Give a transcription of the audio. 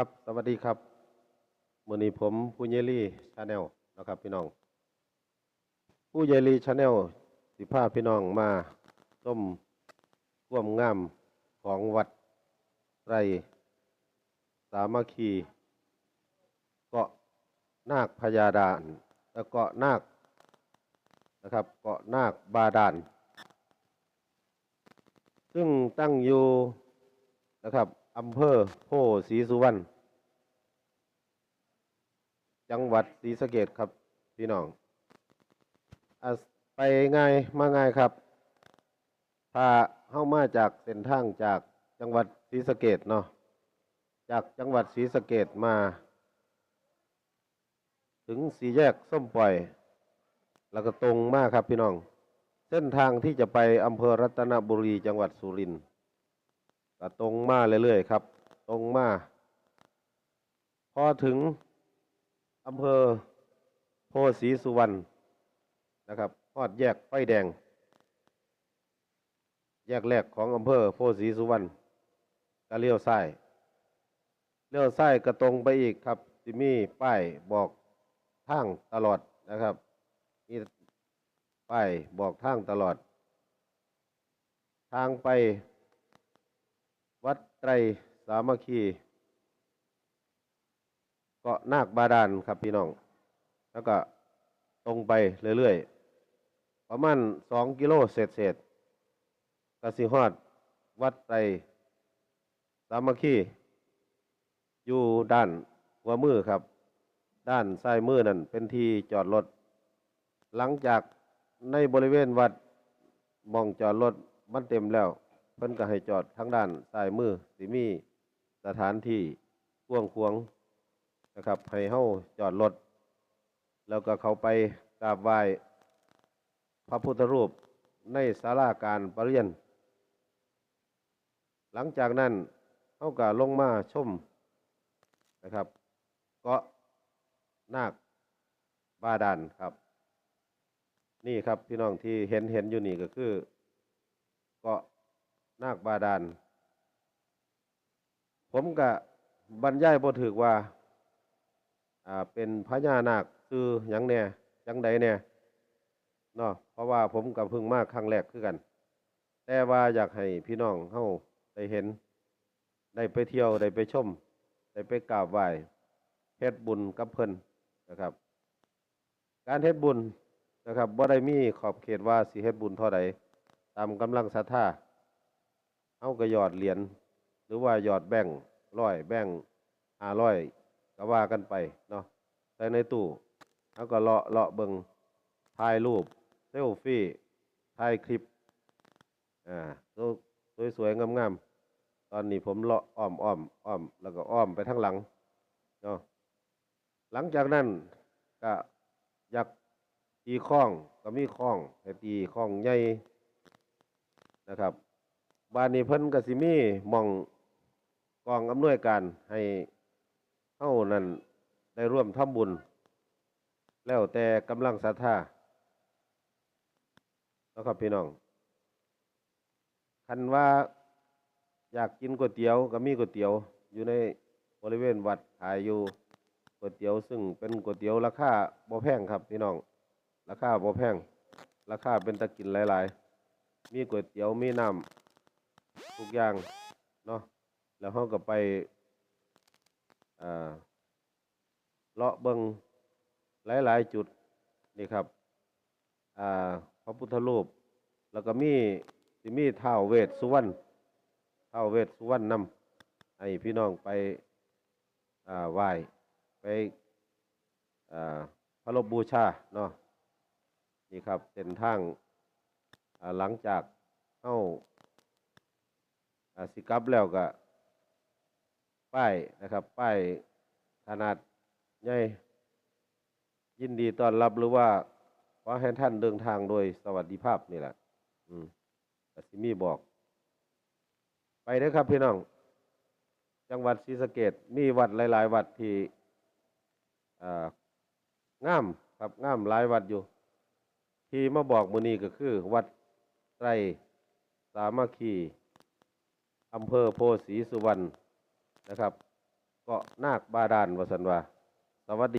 ครับ สวัสดีครับมือนี้ผมผู้เยลี่ชาแนลนะครับพี่น้อง ผู้เยลี่ชาแนลสิพาพี่น้องมาส้มร่วมงามของวัดไรสามัคคีเกาะนาคพญาดานและเกาะนาคนะครับเกาะนาคบาดาลซึ่งตั้งอยู่นะครับ อำเภอโพศรีสุวรรณจังหวัดศรีสะเกดครับ พี่น้องอไปง่ายมาง่ายครับ ถ้าเข้ามาจากเส้นทางจากจังหวัดศรีสะเกดเนาะจากจังหวัดศรีสะเกดมา ถึงสี่แยกส้มปล่อย แล้วก็ตรงมากครับพี่น้อง เส้นทางที่จะไปอำเภอรัตนบุรีจังหวัดสุรินทร์ ก็ตรงมาเรื่อยๆครับ ตรงมาพอถึงอำเภอโพศรีสุวรรณนะครับทอดแยกไฟแดง แยกแรกของอำเภอโพศรีสุวรรณก็เลี้ยวซ้ายเลี้ยวซ้ายก็ตรงไปอีกครับจิมีป้ายบอกทางตลอดนะครับมีป้ายบอกทางตลอด ทางไป ตรสามัคคีเกาะนาคบาดาลครับพี่น้อง แล้วก็ตรงไปเรื่อยๆ ประมาณสองกิโลเศษเศษกสิฮอด วัดไตรสามัคคีอยู่ด้านหัวมือครับ ด้านซ้ายมือนั่นเป็นที่จอดรถ หลังจากในบริเวณวัดมองจอดรถมันเต็มแล้ว เพิ่นก็ให้จอดทางด้านซ้ายมือสิมีสถานที่กว้างขวางนะครับให้เฮาจอดรถแล้วก็เขาไปกราบไหว้พระพุทธรูปในศาลาการประเรียน หลังจากนั้นเฮาก็ลงมาชมนะครับเกาะนาคบาดาลครับ นี่ครับพี่น้องที่เห็นเห็นอยู่นี่ก็คือเกาะ นาคบาดาล ผมก็บรรยายบ่ถึกว่า อ่า เป็นพญานาคคือหยังแน่จังใดแน่เนาะเพราะว่าผมก็เพิ่งมากครั้งแรกคือกัน แต่ว่าอยากให้พี่น้องเฮาได้เห็น ได้ไปเที่ยวได้ไปชม ได้ไปกราบไหว้เฮ็ดบุญกับเพิ่นนะครับ การเฮ็ดบุญนะครับบ่ได้มีขอบเขตว่าสิเฮ็ดบุญเท่าใดตามกำลังศรัทธา เอาก็หยอดเหรียญหรือว่าหยอดแบ่งร้อยแบ่งห้าร้อยก็ว่ากันไปเนาะใส่ในตู้เอาก็เลาะเลาะเบิงถ่ายรูปเซลฟี่ถ่ายคลิปอ่าสวยๆงามๆตอนนี้ผมเลาะอ้อมอ้อมอ้อม แล้วก็อ้อมไปทางหลังเนาะหลังจากนั้นก็อยากตีข้องก็มีข้องให้ตีข้องใหญ่นะครับ บานนี้เพิ่นกสิมีหมองกองอำนวยการให้เฮานั่นได้ร่วมทำบุญ แล้วแต่กำลังศรัทธานะครับพี่น้องคันว่าอยากกินก๋วยเตี๋ยวก็มีก๋วยเตี๋ยว อยู่ในบริเวณวัดขายอยู่ก๋วยเตี๋ยว ซึ่งเป็นก๋วยเตี๋ยวราคาบ่แพงครับพี่น้อง ราคาบ่แพงราคาเป็นตะกินหลาย ๆ มีก๋วยเตี๋ยวมีน้ำ ทุกอย่างเนาะแล้วเขาก็ไปเลาะเบิงหลาย ๆ จุดนี่ครับพระพุทธรูป แล้วก็มีสิมีท้าวเวสสุวรรณท้าวเวสสุวรรณนำให้พี่น้องไปไหว้ไปพระลบบูชาเนาะนี่ครับเส้นทางหลังจากเข้า สิกลับแล้วก็ป้ายนะครับ ป้ายขนาดใหญ่ยินดีต้อนรับหรือว่าขอให้ท่านเดินทางโดยสวัสดิภาพนี่แหละ อืมก็สิมีบอก ไปเด้อครับพี่น้อง จังหวัดศรีสะเกดมีวัดหลาย ๆ วัดที่อ่างามครับงามหลายวัดอยู่ ที่มาบอกมือนี้ก็คือ วัดไตรสามัคคี อำเภอโพสีสุวรรณนะครับ เกาะนาคบาดาลวสันวาสวัสดี